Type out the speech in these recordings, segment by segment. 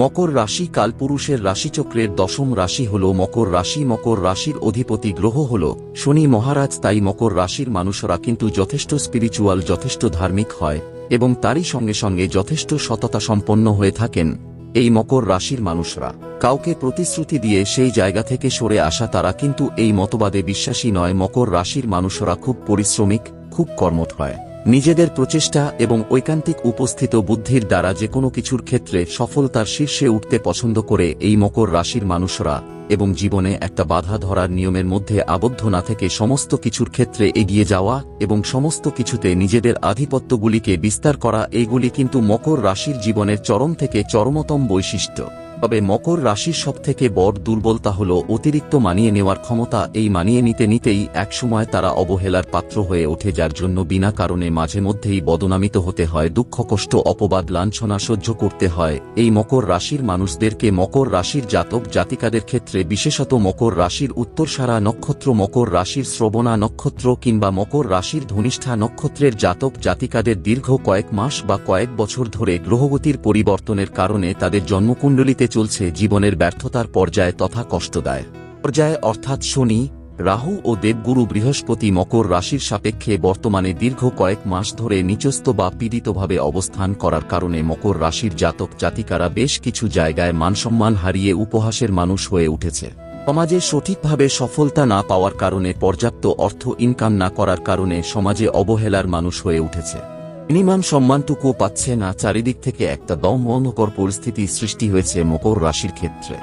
মকর রাশি কালপুরুষের রাশিচক্রের দশম রাশি হল মকর রাশি। মকর রাশির অধিপতি গ্রহ হল শনি মহারাজ, তাই মকর রাশির মানুষরা কিন্তু যথেষ্ট স্পিরিচুয়াল যথেষ্ট ধার্মিক হয় এবং তারই সঙ্গে সঙ্গে যথেষ্ট সততা সম্পন্ন হয়ে থাকেন এই মকর রাশির মানুষরা। কাউকে প্রতিশ্রুতি দিয়ে সেই জায়গা থেকে সরে আসা তারা কিন্তু এই মতবাদে বিশ্বাসী নয়। মকর রাশির মানুষরা খুব পরিশ্রমিক, খুব কর্মঠ হয়। নিজেদের প্রচেষ্টা এবং ঐকান্তিক উপস্থিত বুদ্ধির দ্বারা যে কোনো কিছুর ক্ষেত্রে সফলতার শীর্ষে উঠতে পছন্দ করে এই মকর রাশির মানুষরা, এবং জীবনে একটা বাধা ধরার নিয়মের মধ্যে আবদ্ধ না থেকে সমস্ত কিছুর ক্ষেত্রে এগিয়ে যাওয়া এবং সমস্ত কিছুতে নিজেদের আধিপত্যগুলিকে বিস্তার করা, এগুলি কিন্তু মকর রাশির জীবনের চরম থেকে চরমতম বৈশিষ্ট্য। তবে মকর রাশির সবথেকে বড় দুর্বলতা হল অতিরিক্ত মানিয়ে নেওয়ার ক্ষমতা। এই মানিয়ে নিতে নিতেই একসময় তারা অবহেলার পাত্র হয়ে ওঠে, যার জন্য বিনা কারণে মাঝে মধ্যেই বদনামিত হতে হয়, দুঃখ, কষ্ট, অপবাদ, লাঞ্ছনা সহ্য করতে হয়। এই মকর রাশির মানুষদেরকে মকর রাশির জাতক জাতিকাদের ক্ষেত্রে বিশেষত মকর রাশির উত্তরসারা নক্ষত্র, মকর রাশির শ্রবণা নক্ষত্র কিংবা মকর রাশির ধনিষ্ঠা নক্ষত্রের জাতক জাতিকাদের দীর্ঘ কয়েক মাস বা কয়েক বছর ধরে গ্রহগতির পরিবর্তনের কারণে তাদের জন্মকুণ্ডলিতে চলছে জীবনের ব্যর্থতার পর্যায়ে তথা কষ্টদায়। পর্যায়ে অর্থাৎ শনি, রাহু ও দেবগুরু বৃহস্পতি মকর রাশির সাপেক্ষে বর্তমানে দীর্ঘ কয়েক মাস ধরে নিচস্ত বা পীড়িতভাবে অবস্থান করার কারণে মকর রাশির জাতক জাতিকারা বেশ কিছু জায়গায় মানসম্মান হারিয়ে উপহাসের মানুষ হয়ে উঠেছে। সমাজে সঠিকভাবে সফলতা না পাওয়ার কারণে পর্যাপ্ত অর্থ ইনকাম না করার কারণে সমাজে অবহেলার মানুষ হয়ে উঠেছে। মিনিমাম সম্মানটুকুও পাচ্ছে না, চারিদিক থেকে একটা দমনকর পরিস্থিতি সৃষ্টি হয়েছে মকর রাশির ক্ষেত্রে।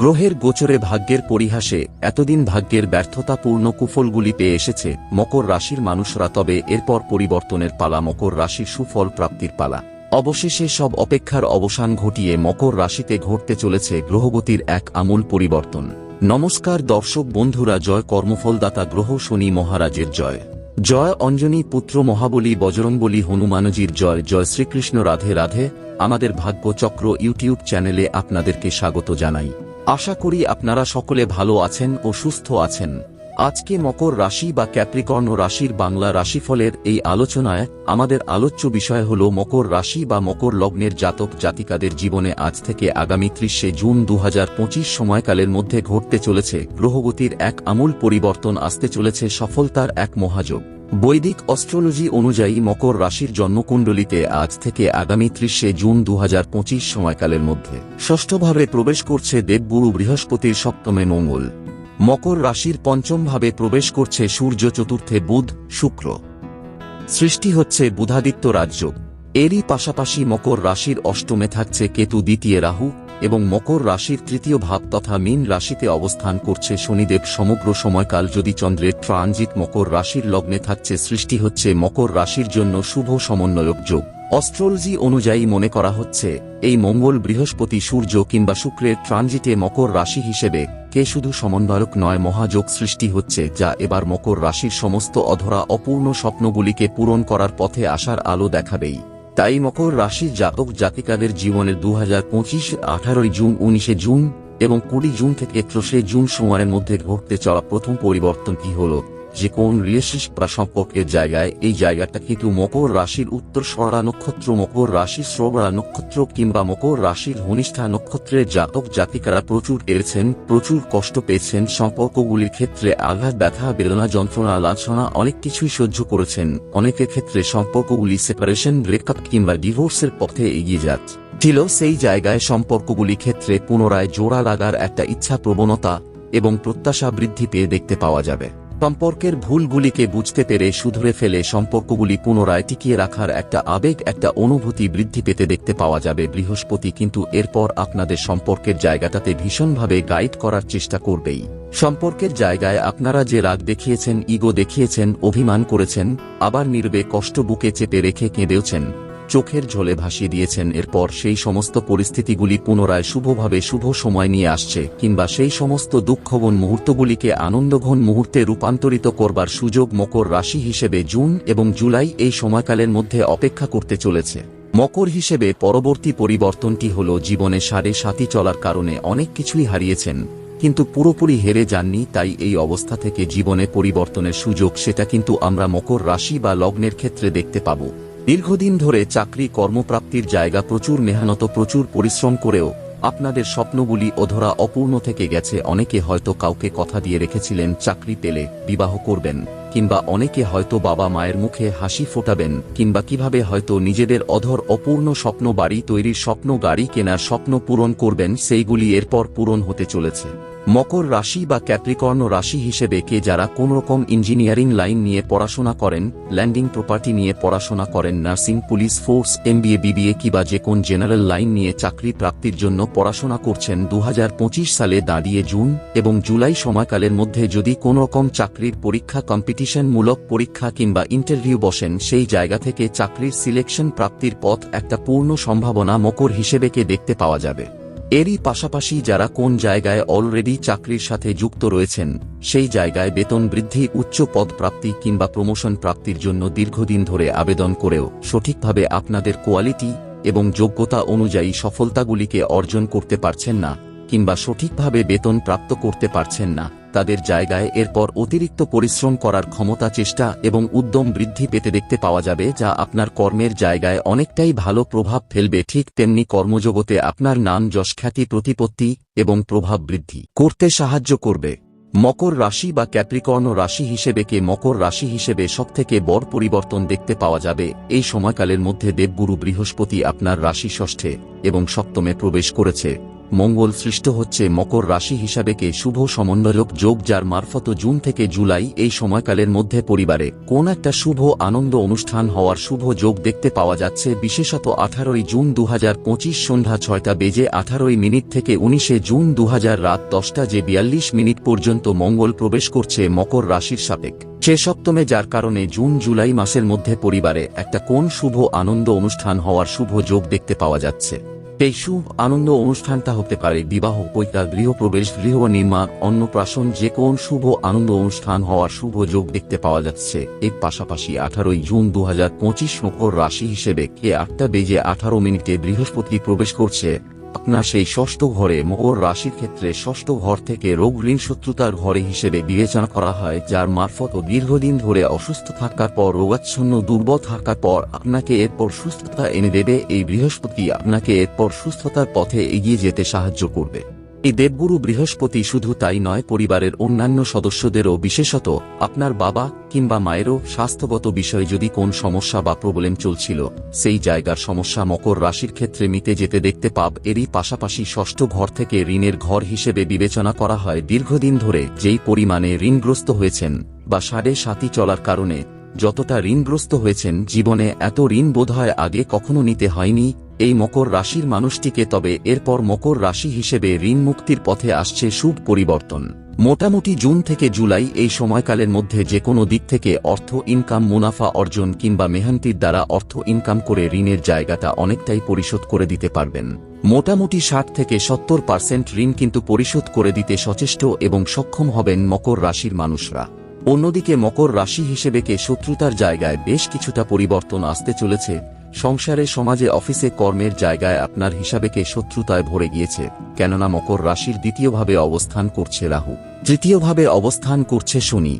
গ্রহের গোচরে ভাগ্যের পরিহাসে এতদিন ভাগ্যের ব্যর্থতাপূর্ণ কুফলগুলি পেয়ে এসেছে মকর রাশির মানুষরা, তবে এরপর পরিবর্তনের পালা, মকর রাশির সুফল প্রাপ্তির পালা। অবশেষে সব অপেক্ষার অবসান ঘটিয়ে মকর রাশিতে ঘটতে চলেছে গ্রহগতির এক আমূল পরিবর্তন। নমস্কার দর্শক বন্ধুরা, জয় কর্মফলদাতা গ্রহ শনি মহারাজের জয়। জয় অঞ্জনী পুত্র মহাবলী বজরংবলী হনুমানজির জয় জয় শ্রীকৃষ্ণ রাধে রাধে। আমাদের ভাগ্যচক্র ইউটিউব চ্যানেলে আপনাদেরকে স্বাগত জানাই। আশা করি আপনারা সকলে ভালো আছেন ও সুস্থ আছেন। আজকে মকর রাশি বা ক্যাপ্রিকর্ণ রাশির বাংলা রাশিফলের এই আলোচনায় আমাদের আলোচ্য বিষয় হল মকর রাশি বা মকর লগ্নের জাতক জাতিকাদের জীবনে আজ থেকে আগামী ত্রিশে জুন দু হাজার পঁচিশ সময়কালের মধ্যে ঘটতে চলেছে। গ্রহগতির এক আমূল পরিবর্তন আসতে চলেছে সফলতার এক মহাযোগ। বৈদিক অস্ট্রোলজি অনুযায়ী মকর রাশির জন্মকুণ্ডলিতে আজ থেকে আগামী ত্রিশে জুন দুহাজার পঁচিশ সময়কালের মধ্যে ষষ্ঠভাবে প্রবেশ করছে দেবগুরু বৃহস্পতির সপ্তমে মঙ্গল। মকর রাশির পঞ্চম ভাবে প্রবেশ করছে সূর্য চতুর্থে বুধ, শুক্র। সৃষ্টি হচ্ছে বুধাদিত্য রাজ্য। এরই পাশাপাশি মকর রাশির অষ্টমে থাকছে কেতু দ্বিতীয় রাহু এবং মকর রাশির তৃতীয় ভাব তথা মীন রাশিতে অবস্থান করছে শনিদেব সমগ্র সময়কাল। যদি চন্দ্রের ট্রানজিট মকর রাশির লগ্নে থাকছে, সৃষ্টি হচ্ছে মকর রাশির জন্য শুভ সমন্বয়ক যোগ। অস্ট্রোলজি অনুযায়ী মনে করা হচ্ছে, এই মঙ্গল বৃহস্পতি সূর্য কিংবা শুক্রের ট্রানজিটে মকর রাশি হিসেবে, কে শুধু সমন্বয়ক নয় মহাযোগ সৃষ্টি হচ্ছে যা এবার মকর রাশির সমস্ত অধরা অপূর্ণ স্বপ্নগুলিকে পূরণ করার পথে আসার আলো দেখাবেই। তাই মকর রাশির জাতক জাতিকাদের জীবনের দু হাজার পঁচিশ, আঠারোই জুন, উনিশে জুন এবং কুড়ি জুন থেকে একত্রিশে জুন সময়ের মধ্যে ঘটতে চলা প্রথম পরিবর্তন কি হল যে কোন রিলেশনশিপ বা সম্পর্কের জায়গায় এই জায়গাটা কিন্তু মকর রাশির উত্তর সরা নক্ষত্র, মকর রাশির শ্রবরা নক্ষত্র কিংবা মকর রাশির ঘনিষ্ঠা নক্ষত্রের জাতক জাতিকারা প্রচুর এড়েছেন প্রচুর কষ্ট পেয়েছেন, সম্পর্কগুলির ক্ষেত্রে আঘাত, ব্যথা, বেদনা, যন্ত্রণা, লাঞ্ছনা অনেক কিছুই সহ্য করেছেন। অনেকের ক্ষেত্রে সম্পর্কগুলি সেপারেশন ব্রেকআপ কিংবা ডিভোর্সের পথে এগিয়ে যাচ্ছে ছিল সেই জায়গায় সম্পর্কগুলি ক্ষেত্রে পুনরায় জোড়া লাগার একটা ইচ্ছা প্রবণতা এবং প্রত্যাশা বৃদ্ধি পেয়ে দেখতে পাওয়া যাবে। সম্পর্কের ভুলগুলিকে বুঝতে পেরে শুধরে ফেলে সম্পর্কগুলি পুনরায় টিকিয়ে রাখার একটা আবেগ, একটা অনুভূতি বৃদ্ধি পেতে দেখতে পাওয়া যাবে বৃহস্পতি, কিন্তু এরপর আপনাদের সম্পর্কের জায়গাটাতে ভীষণভাবে গাইড করার চেষ্টা করবেই। সম্পর্কের জায়গায় আপনারা যে রাগ দেখিয়েছেন, ইগো দেখিয়েছেন, অভিমান করেছেন, আবার নির্বে কষ্ট বুকে চেপে রেখে কেঁদেওছেন চোখের ঝোলে ভাসিয়ে দিয়েছেন। এরপর সেই সমস্ত পরিস্থিতিগুলি পুনরায় শুভভাবে শুভ সময় নিয়ে আসছে, কিংবা সেই সমস্ত দুঃখবন মুহূর্তগুলিকে আনন্দঘন মুহূর্তে রূপান্তরিত করবার সুযোগ মকর রাশি হিসেবে জুন এবং জুলাই এই সময়কালের মধ্যে অপেক্ষা করতে চলেছে। মকর হিসেবে পরবর্তী পরিবর্তনটি হল জীবনে সাড়ে সাতি চলার কারণে অনেক কিছুই হারিয়েছেন, কিন্তু পুরোপুরি হেরে যাননি, তাই এই অবস্থা থেকে জীবনে পরিবর্তনের সুযোগ, সেটা কিন্তু আমরা মকর রাশি বা লগ্নের ক্ষেত্রে দেখতে পাবো। দীর্ঘদিন ধরে চাকরি কর্মপ্রাপ্তির জায়গা প্রচুর মেহনত, প্রচুর পরিশ্রম করেও আপনাদের স্বপ্নগুলি অধরা অপূর্ণ থেকে গেছে। অনেকে হয়তো কাউকে কথা দিয়ে রেখেছিলেন, চাকরি পেলে বিবাহ করবেন, কিংবা অনেকে হয়তো বাবা মায়ের মুখে হাসি ফোটাবেন, কিংবা কীভাবে হয়তো নিজেদের অধর অপূর্ণ স্বপ্ন বাড়ি তৈরির স্বপ্ন গাড়ি কেনার স্বপ্ন পূরণ করবেন, সেইগুলি এরপর পূরণ হতে চলেছে। মকর রাশি বা ক্যাপ্রিকর্ণ রাশি হিসেবে কে যারা কোন রকম ইঞ্জিনিয়ারিং লাইন নিয়ে পড়াশোনা করেন, ল্যান্ডিং প্রপার্টি নিয়ে পড়াশোনা করেন, nursing, police, force, MBA, BBA কিবা যে কোন জেনারেল লাইন নিয়ে চাকরি প্রাপ্তির জন্য পড়াশোনা করছেন দু হাজার পঁচিশ সালে দাঁড়িয়ে জুন এবং জুলাই সময়কালের মধ্যে যদি কোন রকম চাকরির পরীক্ষা কম্পিটিশনমূলক পরীক্ষা কিংবা ইন্টারভিউ বসেন, সেই জায়গা থেকে চাকরির সিলেকশন প্রাপ্তির পথ একটা পূর্ণ সম্ভাবনা মকর হিসেবে কে দেখতে পাওয়া যাবে। এরই পাশাপাশি যারা কোন জায়গায় অলরেডি চাকরির সাথে যুক্ত রয়েছেন, সেই জায়গায় বেতন বৃদ্ধি, উচ্চ পদ প্রাপ্তি কিংবা প্রমোশন প্রাপ্তির জন্য দীর্ঘদিন ধরে আবেদন করেও সঠিকভাবে আপনাদের কোয়ালিটি এবং যোগ্যতা অনুযায়ী সফলতাগুলিকে অর্জন করতে পারছেন না। কিংবা সঠিকভাবে বেতন প্রাপ্ত করতে পারছেন না, তাদের জায়গায় এরপর অতিরিক্ত পরিশ্রম করার ক্ষমতা, চেষ্টা এবং উদ্যম বৃদ্ধি পেতে দেখতে পাওয়া যাবে, যা আপনার কর্মের জায়গায় অনেকটাই ভালো প্রভাব ফেলবে। ঠিক তেমনি কর্মজগতে আপনার নাম যশখ্যাতি প্রতিপত্তি এবং প্রভাব বৃদ্ধি করতে সাহায্য করবে। মকর রাশি বা ক্যাপ্রিকর্ণ রাশি হিসেবে কে মকর রাশি হিসেবে সবথেকে বড় পরিবর্তন দেখতে পাওয়া যাবে, এই সময়কালের মধ্যে দেবগুরু বৃহস্পতি আপনার রাশি ষষ্ঠে এবং সপ্তমে প্রবেশ করেছে। মঙ্গল সৃষ্ট হচ্ছে মকর রাশি হিসাবে কে শুভ সমন্বয়ক যোগ যার মারফত জুন থেকে জুলাই এই সময়কালের মধ্যে পরিবারে কোন একটা শুভ আনন্দ অনুষ্ঠান হওয়ার শুভ যোগ দেখতে পাওয়া যাচ্ছে। বিশেষত আঠারোই জুন দু হাজার পঁচিশ সন্ধ্যা ছয়টা বেজে আঠারোই মিনিট থেকে উনিশে জুন দু রাত দশটা যে বিয়াল্লিশ মিনিট পর্যন্ত মঙ্গল প্রবেশ করছে মকর রাশির সাপেক সে সপ্তমে যার কারণে জুন জুলাই মাসের মধ্যে পরিবারে একটা কোন শুভ আনন্দ অনুষ্ঠান হওয়ার শুভ যোগ দেখতে পাওয়া যাচ্ছে। এই শুভ, আনন্দ অনুষ্ঠানটা হতে পারে বিবাহ কৈতা গৃহপ্রবেশ গৃহ নির্মাণ অন্নপ্রাশন, যে কোন শুভ, আনন্দ অনুষ্ঠান হওয়ার শুভ যোগ দেখতে পাওয়া যাচ্ছে। এর পাশাপাশি আঠারোই জুন দু হাজার পঁচিশ মকর রাশি হিসেবে কে আটটা বেজে আঠারো মিনিটে বৃহস্পতি প্রবেশ করছে। আপনার সেই ষষ্ঠ ঘরে মকর রাশির ক্ষেত্রে ষষ্ঠ ঘর থেকে রোগ ঋণ শত্রুতার ঘরে হিসেবে বিবেচনা করা হয়, যার মারফত দীর্ঘদিন ধরে অসুস্থ থাকার পর, রোগাচ্ছন্ন, দুর্বল থাকার পর আপনাকে এরপর সুস্থতা এনে দেবে। এই বৃহস্পতি আপনাকে এরপর সুস্থতার পথে এগিয়ে যেতে সাহায্য করবে। এই দেবগুরু বৃহস্পতি শুধু তাই নয়, পরিবারের অন্যান্য সদস্যদেরও, বিশেষত আপনার বাবা কিংবা মায়েরও, স্বাস্থ্যগত বিষয়ে যদি কোন সমস্যা বা প্রবলেম চলছিল, সেই জায়গার সমস্যা মকর রাশির ক্ষেত্রে মিটে যেতে দেখতে পাব। এরই পাশাপাশি ষষ্ঠ ঘর থেকে ঋণের ঘর হিসেবে বিবেচনা করা হয়। দীর্ঘদিন ধরে যেই পরিমাণে ঋণগ্রস্ত হয়েছেন বা সাড়ে সাতি চলার কারণে যতটা ঋণগ্রস্ত হয়েছেন, জীবনে এত ঋণ বোধহয় আগে কখনো নিতে হয়নি। এই মকর রাশির মানুষটিকে তবে এরপর মকর রাশি হিসেবে ঋণ মুক্তির পথে আসছে শুভ পরিবর্তন। মোটামুটি জুন থেকে জুলাই এই সময়কালের মধ্যে যে কোনো দিক থেকে অর্থ ইনকাম মুনাফা অর্জন কিংবা মেহান্তির দ্বারা অর্থ ইনকাম করে ঋণের জায়গাটা অনেকটাই পরিশোধ করে দিতে পারবেন। মোটামুটি ষাট থেকে সত্তর পার্সেন্ট ঋণ কিন্তু পরিশোধ করে দিতে সচেষ্ট এবং সক্ষম হবেন মকর রাশির মানুষরা। অন্যদিকে মকর রাশি হিসেবে কে শত্রুতার জায়গায় বেশ কিছুটা পরিবর্তন আসতে চলেছে। সংসারে, সমাজে, অফিসে, কর্মের জায়গায় আপনার হিসাবেকে শত্রুতায় ভরে গিয়েছে, কেননা মকর রাশির দ্বিতীয়ভাবে অবস্থান করছে রাহু। তৃতীয়ভাবে অবস্থান করছে শনি।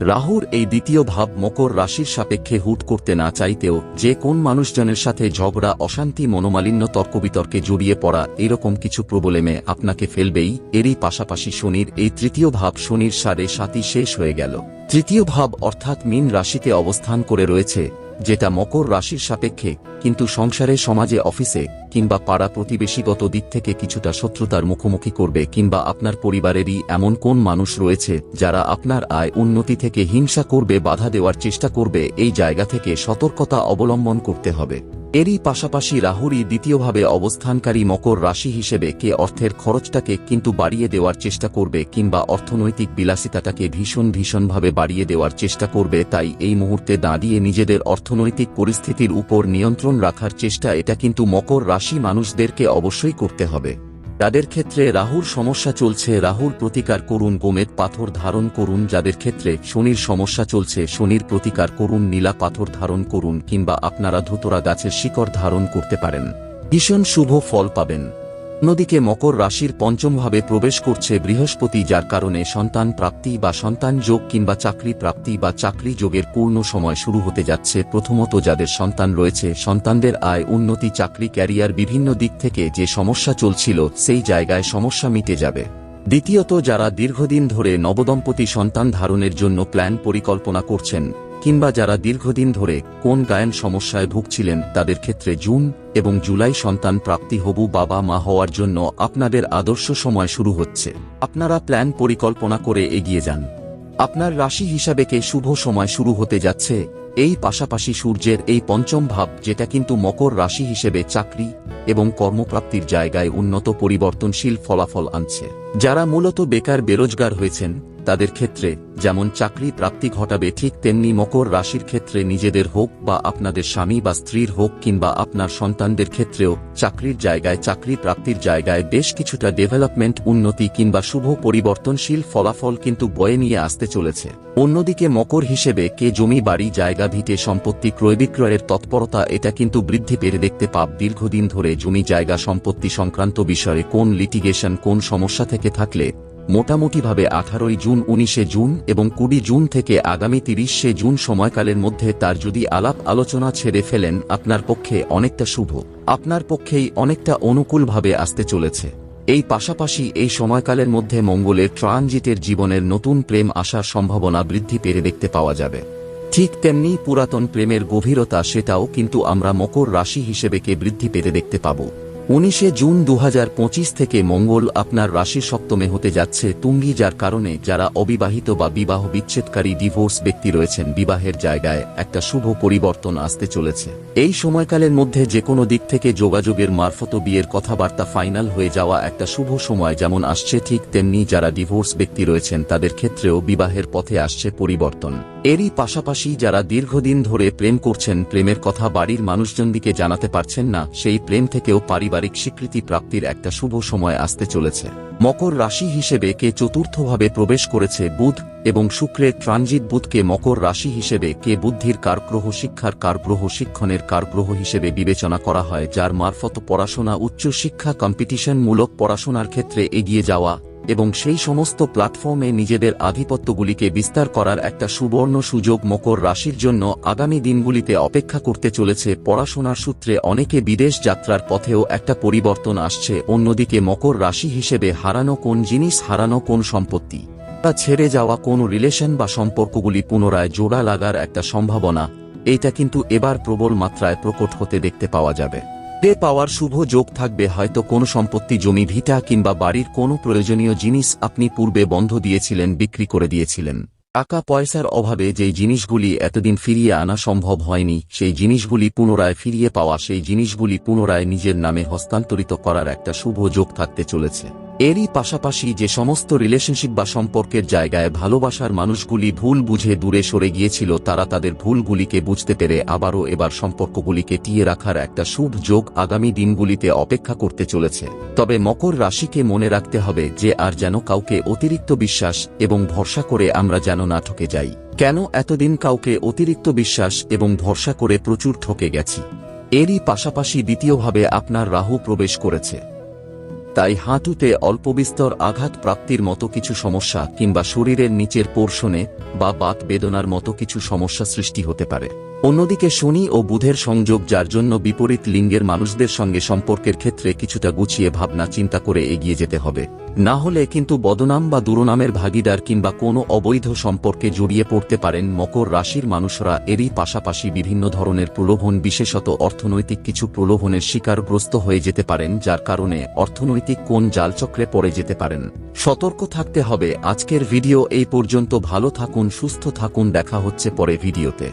রাহুর এই দ্বিতীয় ভাব মকর রাশির সাপেক্ষে হুট করতে না চাইতেও যে কোন মানুষজনের সাথে ঝগড়া, অশান্তি, মনোমালিন্য, তর্কবিতর্কে জড়িয়ে পড়া এরকম কিছু প্রবলেমে আপনাকে ফেলবেই, এরই পাশাপাশি শনির এই তৃতীয় ভাব শনির সাড়ে সাতই শেষ হয়ে গেল। তৃতীয় ভাব অর্থাৎ মিন রাশিতে অবস্থান করে রয়েছে যেটা মকর রাশির সাপেক্ষে, কিন্তু সংসারে, সমাজে, অফিসে, কিংবা পাড়া প্রতিবেশীগত দিক থেকে কিছুটা শত্রুতার মুখোমুখি করবে কিংবা আপনার পরিবারেরই এমন কোন মানুষ রয়েছে যারা আপনার আয় উন্নতি থেকে হিংসা করবে, বাধা দেওয়ার চেষ্টা করবে, এই জায়গা থেকে সতর্কতা অবলম্বন করতে হবে। এরই পাশাপাশি রাহুরই দ্বিতীয়ভাবে অবস্থানকারী মকর রাশি হিসেবে কে অর্থের খরচটাকে কিন্তু বাড়িয়ে দেওয়ার চেষ্টা করবে কিংবা অর্থনৈতিক বিলাসিতাটাকে ভীষণ ভীষণভাবে বাড়িয়ে দেওয়ার চেষ্টা করবে, তাই এই মুহূর্তে দাঁড়িয়ে নিজেদের অর্থনৈতিক পরিস্থিতির উপর নিয়ন্ত্রণ রাখার চেষ্টা, এটা কিন্তু মকর রাশি মানুষদেরকে অবশ্যই করতে হবে। যাদের ক্ষেত্রে রাহুর সমস্যা চলছে, রাহুর প্রতিকার করুন গোমেদ পাথর ধারণ করুন, যাদের ক্ষেত্রে শনির সমস্যা চলছে, শনির প্রতিকার করুন, নীলা পাথর ধারণ করুন, কিংবা আপনারা ধুতরা গাছের শিকড় ধারণ করতে পারেন। ভীষণ শুভ ফল পাবেন। অন্যদিকে মকর রাশির পঞ্চমভাবে প্রবেশ করছে বৃহস্পতি, যার কারণে সন্তান প্রাপ্তি বা সন্তান যোগ কিংবা চাকরি প্রাপ্তি বা চাকরি যোগের পূর্ণ সময় শুরু হতে যাচ্ছে। প্রথমত যাদের সন্তান রয়েছে, সন্তানদের আয়, উন্নতি, চাকরি, ক্যারিয়ার বিভিন্ন দিক থেকে যে সমস্যা চলছিল, সেই জায়গায় সমস্যা মিটে যাবে। দ্বিতীয়ত, যারা দীর্ঘদিন ধরে নবদম্পতি সন্তান ধারণের জন্য প্ল্যান পরিকল্পনা করছেন কিংবা যারা দীর্ঘদিন ধরে কোন গায়ন সমস্যায় ভুগছিলেন তাদের ক্ষেত্রে জুন এবং জুলাই সন্তান প্রাপ্তি হবু বাবা মা হওয়ার জন্য আপনাদের আদর্শ সময় শুরু হচ্ছে। আপনারা প্ল্যান পরিকল্পনা করে এগিয়ে যান। আপনার রাশি হিসাবে কে শুভ সময় শুরু হতে যাচ্ছে, এই পাশাপাশি সূর্যের এই পঞ্চম ভাব যেটা কিন্তু মকর রাশি হিসেবে চাকরি এবং কর্মপ্রাপ্তির জায়গায় উন্নত পরিবর্তনশীল ফলাফল আনছে। যারা মূলত বেকার বেরোজগার হয়েছেন তাদের ক্ষেত্রে, যেমন চাকরি প্রাপ্তি ঘটাবে ঠিক তেমনি মকর রাশির ক্ষেত্রে নিজেদের হোক বা আপনাদের স্বামী বা স্ত্রীর হোক কিংবা আপনার সন্তানদের ক্ষেত্রেও চাকরির জায়গায় চাকরি প্রাপ্তির জায়গায় বেশ কিছুটা ডেভেলপমেন্ট, উন্নতি কিংবা শুভ পরিবর্তনশীল ফলাফল কিন্তু বয়ে নিয়ে আসতে চলেছে। অন্যদিকে মকর হিসেবে কে জমি, বাড়ি, জায়গা, ভিটে, সম্পত্তি, ক্রয় বিক্রয়ের তৎপরতা এটা কিন্তু বৃদ্ধি পেরে দেখতে পাব। দীর্ঘদিন ধরে জমি, জায়গা, সম্পত্তি সংক্রান্ত বিষয়ে কোন লিটিগেশন কোন সমস্যা থেকে থাকলে মোটামুটিভাবে আঠারোই জুন, উনিশে জুন এবং কুড়ি জুন থেকে আগামী তিরিশে জুন সময়কালের মধ্যে তার যদি আলাপ আলোচনা ছেড়ে ফেলেন, আপনার পক্ষে অনেকটা শুভ। আপনার পক্ষেই অনেকটা অনুকূলভাবে আসতে চলেছে। এই পাশাপাশি এই সময়কালের মধ্যে মঙ্গলের ট্রানজিটের জীবনের নতুন প্রেম আসার সম্ভাবনা বৃদ্ধি পেরে দেখতে পাওয়া যাবে। ঠিক তেমনি পুরাতন প্রেমের গভীরতা সেটাও কিন্তু আমরা মকর রাশি হিসেবেকে বৃদ্ধি পেতে দেখতে পাব। উনিশে জুন দু হাজার পঁচিশ থেকে মঙ্গল আপনার রাশি সপ্তমে হতে যাচ্ছে তুঙ্গি, যার কারণে যারা অবিবাহিত বা বিবাহ বিচ্ছেদকারী ডিভোর্স ব্যক্তি রয়েছেন, বিবাহের জায়গায় একটা শুভ পরিবর্তন আসতে চলেছে। এই সময়কালের মধ্যে যে কোনো দিক থেকে যোগাযোগের মারফত বিয়ের কথাবার্তা ফাইনাল হয়ে যাওয়া একটা শুভ সময় যেমন আসছে, ঠিক তেমনি যারা ডিভোর্স ব্যক্তি রয়েছেন, তাদের ক্ষেত্রেও বিবাহের পথে আসছে পরিবর্তন। এরই পাশাপাশি যারা দীর্ঘদিন ধরে প্রেম করছেন, প্রেমের কথা বাড়ির মানুষজনদিকে জানাতে পারছেন না, সেই প্রেম থেকেও পারিবারিক স্বীকৃতি প্রাপ্তির একটা শুভ সময় আসতে চলেছে। মকর রাশি হিসেবে কে চতুর্থভাবে প্রবেশ করেছে বুধ এবং শুক্রের ট্রানজিট বুধকে মকর রাশি হিসেবে কে বুদ্ধির কারগ্রহ শিক্ষার কারগ্রহ শিক্ষণের কারগ্রহ হিসেবে বিবেচনা করা হয়, যার মারফত পড়াশোনা উচ্চ উচ্চশিক্ষা কম্পিটিশনমূলক পড়াশোনার ক্ষেত্রে এগিয়ে যাওয়া এবং সেই সমস্ত প্ল্যাটফর্মে নিজেদের আধিপত্যগুলিকে বিস্তার করার একটা সুবর্ণ সুযোগ মকর রাশির জন্য আগামী দিনগুলিতে অপেক্ষা করতে চলেছে পড়াশোনার সূত্রে অনেকে বিদেশ যাত্রার পথেও একটা পরিবর্তন আসছে। অন্যদিকে মকর রাশি হিসেবে হারানো কোন জিনিস, হারানো কোন সম্পত্তি তা ছেড়ে যাওয়া কোন রিলেশন বা সম্পর্কগুলি পুনরায় জোড়া লাগার একটা সম্ভাবনা, এইটা কিন্তু এবার প্রবল মাত্রায় প্রকট হতে দেখতে পাওয়া যাবে। পে পাওয়ার শুভ যোগ থাকবে, হয়তো কোনো সম্পত্তি, জমি, ভিটা কিংবা বাড়ির কোনো প্রয়োজনীয় জিনিস আপনি পূর্বে বন্ধ দিয়েছিলেন, বিক্রি করে দিয়েছিলেন। টাকা পয়সার অভাবে যেই জিনিসগুলি এতদিন ফিরিয়ে আনা সম্ভব হয়নি, সেই জিনিসগুলি পুনরায় ফিরিয়ে পাওয়া, সেই জিনিসগুলি পুনরায় নিজের নামে হস্তান্তরিত করার একটা শুভ যোগ থাকতে চলেছে। এরই পাশাপাশি যে সমস্ত রিলেশনশিপ বা সম্পর্কের জায়গায় ভালোবাসার মানুষগুলি ভুল বুঝে দূরে সরে গিয়েছিল, তারা তাদের ভুলগুলিকে বুঝতে পেরে আবারও এবার সম্পর্কগুলিকে টিয়ে রাখার একটা শুভ যোগ আগামী দিনগুলিতে অপেক্ষা করতে চলেছে। তবে মকর রাশিকে মনে রাখতে হবে যে আর যেন কাউকে অতিরিক্ত বিশ্বাস এবং ভরসা করে আমরা যেন না ঠকে যাই। কেন এতদিন কাউকে অতিরিক্ত বিশ্বাস এবং ভরসা করে প্রচুর ঠকে গেছি? এরই পাশাপাশি দ্বিতীয়ভাবে আপনার রাহু প্রবেশ করেছে। তাই হাঁটুতে অল্প বিস্তর আঘাত প্রাপ্তির মতো কিছু সমস্যা কিংবা শরীরের নিচের পোর্শনে বা বাত বেদনার মতো কিছু সমস্যা সৃষ্টি হতে পারে। অন্যদিকে শনি ও বুধের সংযোগ যার জন্য বিপরীত লিঙ্গের মানুষদের সঙ্গে সম্পর্কের ক্ষেত্রে কিছুটা গুছিয়ে ভাবনা চিন্তা করে এগিয়ে যেতে হবে। না হলে কিন্তু বদনাম বা দুরনামের ভাগিদার কিংবা কোনো অবৈধ সম্পর্কে জড়িয়ে পড়তে পারেন মকর রাশির মানুষরা। এরই পাশাপাশি বিভিন্ন ধরনের প্রলোভন, বিশেষত অর্থনৈতিক কিছু প্রলোভনের শিকারগ্রস্ত হয়ে যেতে পারেন, যার কারণে অর্থনৈতিক কোন জালচক্রে পড়ে যেতে পারেন। সতর্ক থাকতে হবে। আজকের ভিডিও এই পর্যন্ত। ভালো থাকুন, সুস্থ থাকুন। দেখা হচ্ছে পরে ভিডিওতে।